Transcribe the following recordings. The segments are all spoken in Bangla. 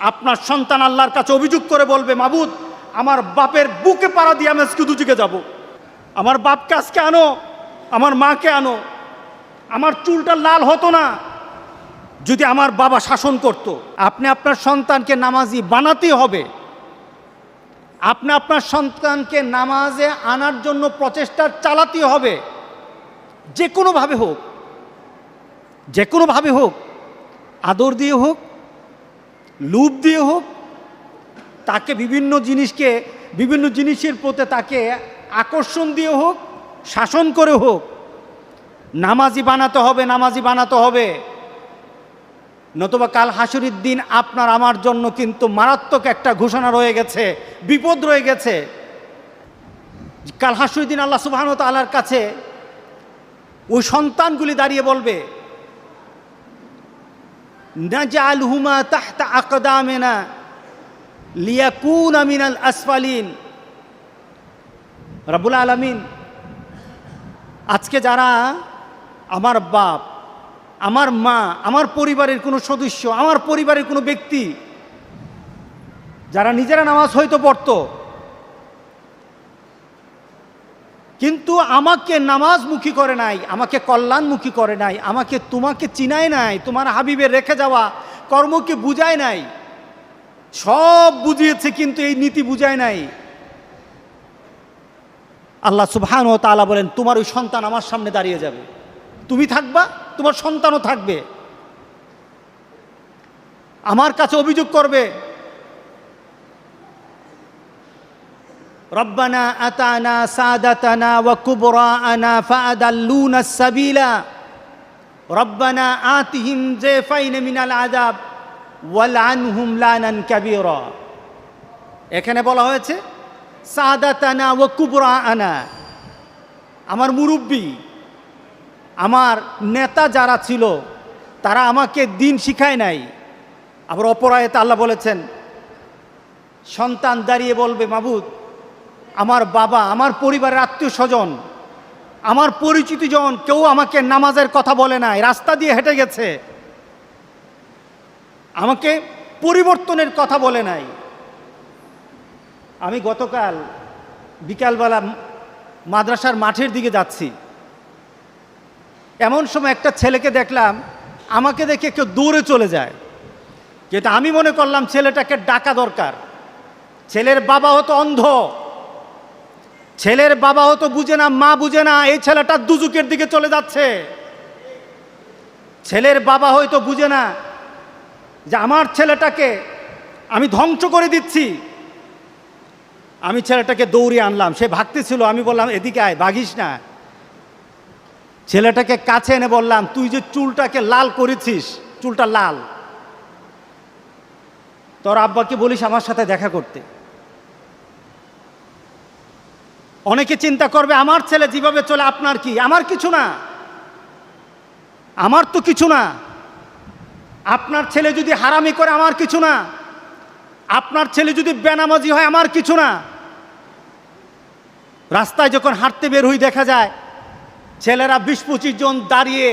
আপনার সন্তান আল্লাহর কাছে অভিযোগ করে বলবে, মাবুদ, আমার বাপের বুকে পাড়া দিয়ে আমি আজকে দুদিকে যাব। আমার বাপকে আজকে আনো, আমার মাকে আনো। আমার চুলটা লাল হতো না যদি আমার বাবা শাসন করত। আপনি আপনার সন্তানকে নামাজি বানাতেই হবে। আপনি আপনার সন্তানকে নামাজে আনার জন্য প্রচেষ্টা চালাতে হবে। যে কোনোভাবে হোক, যে কোনোভাবে হোক, আদর দিয়ে হোক লুপ দিয়ে হোক, তাকে বিভিন্ন জিনিসকে, বিভিন্ন জিনিসের প্রতি তাকে আকর্ষণ দিয়ে হোক, শাসন করে হোক, নামাজি বানাতে হবে, নামাজি বানাতে হবে। নতুবা কাল হাসুরির দিন আপনার আমার জন্য কিন্তু মারাত্মক একটা ঘোষণা রয়ে গেছে, বিপদ রয়ে গেছে। কাল হাসুরির দিন আল্লাহ সুবাহন তালার কাছে ওই সন্তানগুলি দাঁড়িয়ে বলবে নাজআলহুমা তাহতা আকদামেনা লিয়াকুনা মিনাল আসফালিন রাব্বুল আলামিন আজকে যারা আমার বাপ, আমার মা, আমার পরিবারের কোনো সদস্য, আমার পরিবারের কোনো ব্যক্তি, যারা নিজেরা নামাজ হয়তো পড়তো কিন্তু আমাকে নামাজমুখী করে নাই, আমাকে কল্যাণমুখী করে নাই, আমাকে তোমাকে চিনায় নাই, তোমার হাবিবের রেখে যাওয়া কর্মকে বুঝায় নাই। সব বুঝিয়েছে কিন্তু এই নীতি বুঝায় নাই। আল্লাহ সুবহান ও তালা বলেন, তোমার ওই সন্তান আমার সামনে দাঁড়িয়ে যাবে। তুমি থাকবা, তোমার সন্তানও থাকবে। আমার কাছে অভিযোগ করবে রব্বানা আতানা সাদাতানা ওয়াকুবরানা ফাদাল্লুনা সাবিলা। রব্বানা আতিহিম জেফাইন মিনাল আদাব ওয়ালানহুম লানান কাবীরা। এখানে বলা হয়েছে, সাদাতানা ওয়াকুবরা আনা আমার মুরব্বী, আমার নেতা যারা ছিল, তারা আমাকে দিন শিখায় নাই। আবার অপরায়তা আল্লাহ বলেছেন, সন্তান দাঁড়িয়ে বলবে, মাবুদ আমার বাবা, আমার পরিবারের আত্মীয় স্বজন, আমার পরিচিত জন, কেউ আমাকে নামাজের কথা বলে নাই, রাস্তা দিয়ে হেঁটে গেছে, আমাকে পরিবর্তনের কথা বলে নাই। আমি গতকাল বিকালবেলা মাদ্রাসার মাঠের দিকে যাচ্ছি। এমন সময় একটা ছেলেকে দেখলাম, আমাকে দেখে কেউ দৌড়ে চলে যায়। যেটা আমি মনে করলাম ছেলেটাকে ডাকা দরকার। ছেলের বাবা হতো অন্ধ। ছেলের বাবা হতো বুঝে না, মা বুঝে না, এই ছেলেটা দুজুকের দিকে চলে যাচ্ছে। ছেলের বাবা হয়তো বুঝে না যে আমার ছেলেটাকে আমি ধ্বংস করে দিচ্ছি। আমি ছেলেটাকে দৌড়ে আনলাম। সে ভাগতেছিল, আমি বললাম, এদিকে আয়, ভাগিস না। ছেলেটাকে কাছে এনে বললাম, তুই যে চুলটাকে লাল করেছিস, চুলটা লাল। তোর আব্বাকে বলিস আমার সাথে দেখা করতে। অনেকে চিন্তা করবে, আমার ছেলে যেভাবে চলে, আপনার কি? আমার কিছু না। আমার তো কিছু না। আপনার ছেলে যদি হারামি করে, আমার কিছু না। আপনার ছেলে যদি বেনামাজি হয়, আমার কিছু না। রাস্তায় যখন হাঁটতে বের হই, দেখা যায় ছেলেরা বিশ পঁচিশ জন দাঁড়িয়ে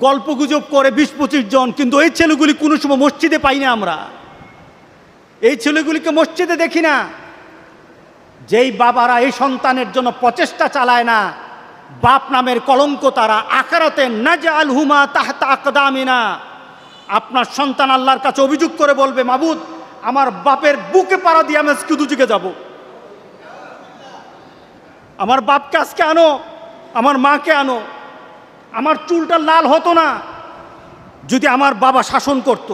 গল্প গুজব করে বিশ পঁচিশ জন, কিন্তু এই ছেলেগুলি কোনো সময় মসজিদে পাই না আমরা। এই ছেলেগুলিকে মসজিদে দেখি না। যেই বাবারা এই সন্তানের জন্য প্রচেষ্টা চালায় না, বাপ নামের কলঙ্ক তারা আকারাতে নাজা আল হুমা তাহতা আকদামিনা। আপনার সন্তান আল্লাহর কাছে অভিযোগ করে বলবে, মাবুদ, আমার বাপের বুকে পাড়া দিয়ে আমি আজকে দুদিকে যাব। আমার বাপকে আজকে আনো, আমার মাকে আনো। আমার চুলটা লাল হতো না যদি আমার বাবা শাসন করত।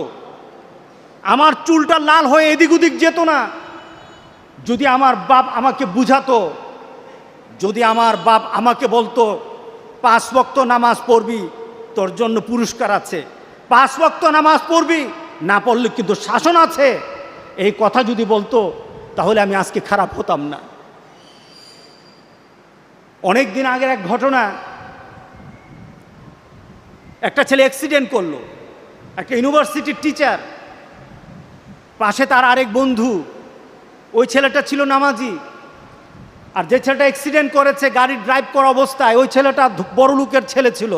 আমার চুলটা লাল হয়ে এদিক ওদিক যেত না। যদি আমার বাপ আমাকে বুঝাতো, যদি আমার বাপ আমাকে বলতো, পাঁচ বক্ত নামাজ পড়বি, তোর জন্য পুরস্কার আছে। পাঁচ বক্ত নামাজ পড়বি, না পড়লে কিন্তু শাসন আছে। এই কথা যদি বলতো, তাহলে আমি আজকে খারাপ হতাম না। অনেক দিন আগের এক ঘটনা, একটা ছেলে অ্যাক্সিডেন্ট করল। একটা ইউনিভার্সিটির টিচার পাশে তার আরেক বন্ধু ওই ছেলেটা ছিল নামাজি। আর যে ছেলেটা অ্যাক্সিডেন্ট করেছে, গাড়ি ড্রাইভ করা অবস্থায়, ওই ছেলেটা বড় লোকের ছেলে ছিল।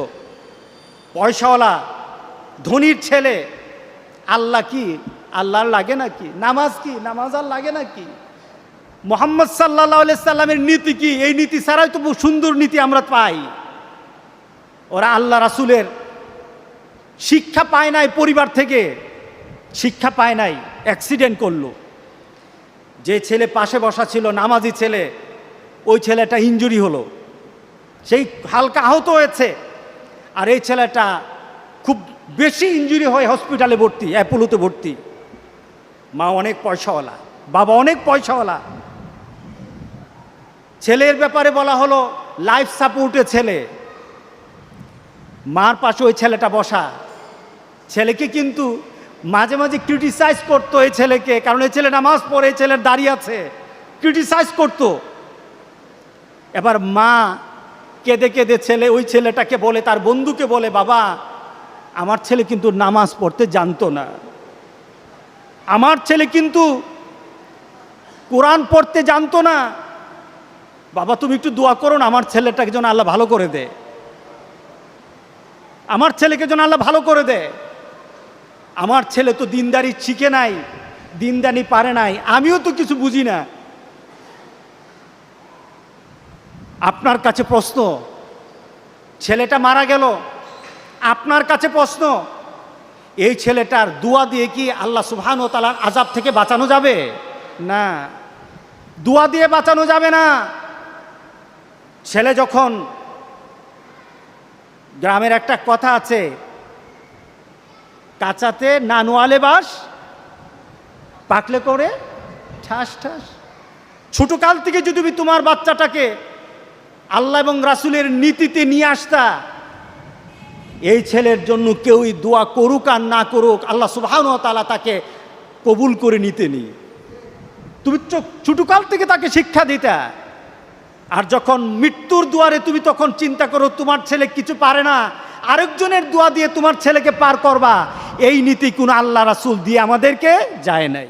পয়সাওয়ালা, ধনির ছেলে। আল্লাহ কি? আল্লাহর লাগে নাকি? নামাজ কি? নামাজ আর লাগে নাকি? মোহাম্মদ সাল্লাহ সাল্লামের নীতি কি? এই নীতি ছাড়াই তো সুন্দর নীতি আমরা পাই। ওরা আল্লাহ রাসুলের শিক্ষা পায় নাই পরিবার থেকে। শিক্ষা পায় নাই অ্যাক্সিডেন্ট করল। যে ছেলে পাশে বসা ছিল, নামাজি ছেলে, ওই ছেলেটা ইঞ্জুরি হলো। সেই হালকা আহত হয়েছে। আর এই ছেলেটা খুব বেশি ইঞ্জুরি হয়ে হসপিটালে ভর্তি, অ্যাপোলোতে ভর্তি। মা অনেক পয়সাওয়ালা, বাবা অনেক পয়সাওয়ালা। ছেলের ব্যাপারে বলা হলো লাইফ সাপোর্টে ছেলে। মার পাশে ওই ছেলেটা বসা। ছেলেকে কিন্তু মাঝে মাঝে ক্রিটিসাইজ করতো এই ছেলেকে, কারণ এই ছেলে নামাজ পড়ে, এই ছেলের দাঁড়িয়ে আছে। ক্রিটিসাইজ করতো। এবার মা কেঁদে কেঁদে ছেলে, ওই ছেলেটাকে বলে, তার বন্ধুকে বলে, বাবা, আমার ছেলে কিন্তু নামাজ পড়তে জানতো না। আমার ছেলে কিন্তু কোরআন পড়তে জানতো না। বাবা, তুমি একটু দোয়া করো না, আমার ছেলেটাকে যেন আল্লাহ ভালো করে দে। আমার ছেলেকে যেন আল্লাহ ভালো করে দে। আমার ছেলে তো দিনদারি শিখে নাই, দিনদানি পারে নাই, আমিও তো কিছু বুঝি না। আপনার কাছে প্রশ্ন, ছেলেটা মারা গেল, আপনার কাছে প্রশ্ন, এই ছেলেটার দোয়া দিয়ে কি আল্লাহ সুবহান ও তালার আজাব থেকে বাঁচানো যাবে? না। দোয়া দিয়ে বাঁচানো যাবে না। ছেলে যখন গ্রামের একটা কথা আছে কাঁচাতে নানোয়ালে বাস, পাকলে করে ঠাস ঠাস। ছোট কাল থেকে যদি তুমি তোমার বাচ্চাটাকে আল্লাহ এবং রাসুলের নীতিতে নিয়ে আসতা, এই ছেলের জন্য কেউই দোয়া করুক আর না করুক, আল্লাহ সুবাহান তালা তাকে কবুল করে নিতে নি তুমি ছোটকাল থেকে তাকে শিক্ষা দিতা। আর যখন মৃত্যুর দুয়ারে তুমি তখন চিন্তা করো, তোমার ছেলে কিছু পারে না। আরেকজনের দোয়া দিয়ে তোমার ছেলেকে পার করবা। এই নীতি কোন আল্লাহ রাসুল দিয়ে আমাদেরকে যায় নাই।